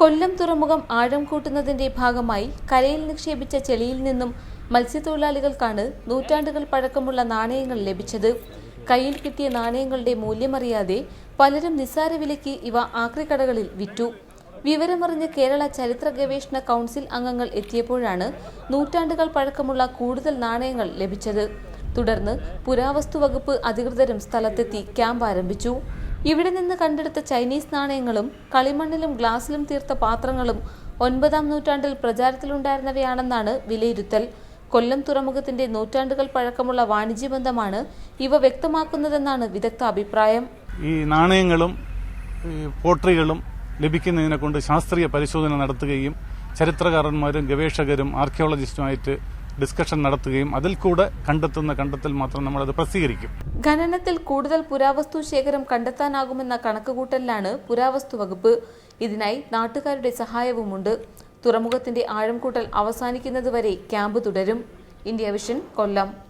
കൊല്ലം തുറമുഖം ആഴം കൂട്ടുന്നതിന്റെ ഭാഗമായി കരയിൽ നിക്ഷേപിച്ച ചെളിയിൽ നിന്നും മത്സ്യത്തൊഴിലാളികൾക്കാണ് നൂറ്റാണ്ടുകൾ പഴക്കമുള്ള നാണയങ്ങൾ ലഭിച്ചത്. കയ്യിൽ കിട്ടിയ നാണയങ്ങളുടെ മൂല്യമറിയാതെ പലരും നിസ്സാര വിലയ്ക്ക് ഇവ ആക്രിക്കടകളിൽ വിറ്റു. വിവരമറിഞ്ഞ് കേരള ചരിത്ര ഗവേഷണ കൗൺസിൽ അംഗങ്ങൾ എത്തിയപ്പോഴാണ് നൂറ്റാണ്ടുകൾ പഴക്കമുള്ള കൂടുതൽ നാണയങ്ങൾ ലഭിച്ചത്. തുടർന്ന് പുരാവസ്തു വകുപ്പ് അധികൃതരും സ്ഥലത്തെത്തി ക്യാമ്പ് ആരംഭിച്ചു. ഇവിടെ നിന്ന് കണ്ടെടുത്ത ചൈനീസ് നാണയങ്ങളും കളിമണ്ണിലും ഗ്ലാസ്സിലും തീർത്ത പാത്രങ്ങളും ഒൻപതാം നൂറ്റാണ്ടിൽ പ്രചാരത്തിലുണ്ടായിരുന്നവയാണെന്നാണ് വിലയിരുത്തൽ. കൊല്ലം തുറമുഖത്തിന്റെ നൂറ്റാണ്ടുകൾ പഴക്കമുള്ള വാണിജ്യബന്ധമാണ് ഇവ വ്യക്തമാക്കുന്നതെന്നാണ് വിദഗ്ധ അഭിപ്രായം. ഈ നാണയങ്ങളും ഈ പോട്രികളും ലഭിക്കുന്നതിനെ കൊണ്ട് ശാസ്ത്രീയ പരിശോധന നടത്തുകയും ചരിത്രകാരന്മാരും ഗവേഷകരും ആർക്കിയോളജിസ്റ്റുമായിട്ട് ഡിസ്കഷൻ നടത്തുകയും അതിൽ കൂടെ കണ്ടെത്തുന്ന കണ്ടെത്തൽ മാത്രം നമ്മൾ അത് പ്രസിദ്ധീകരിക്കും. ഖനനത്തിൽ കൂടുതൽ പുരാവസ്തു ശേഖരം കണ്ടെത്താനാകുമെന്ന കണക്കുകൂട്ടലിലാണ് പുരാവസ്തു വകുപ്പ്. ഇതിനായി നാട്ടുകാരുടെ സഹായവുമുണ്ട്. തുറമുഖത്തിന്റെ ആഴം കൂട്ടൽ അവസാനിക്കുന്നതുവരെ ക്യാമ്പ് തുടരും. India Vision Kollam.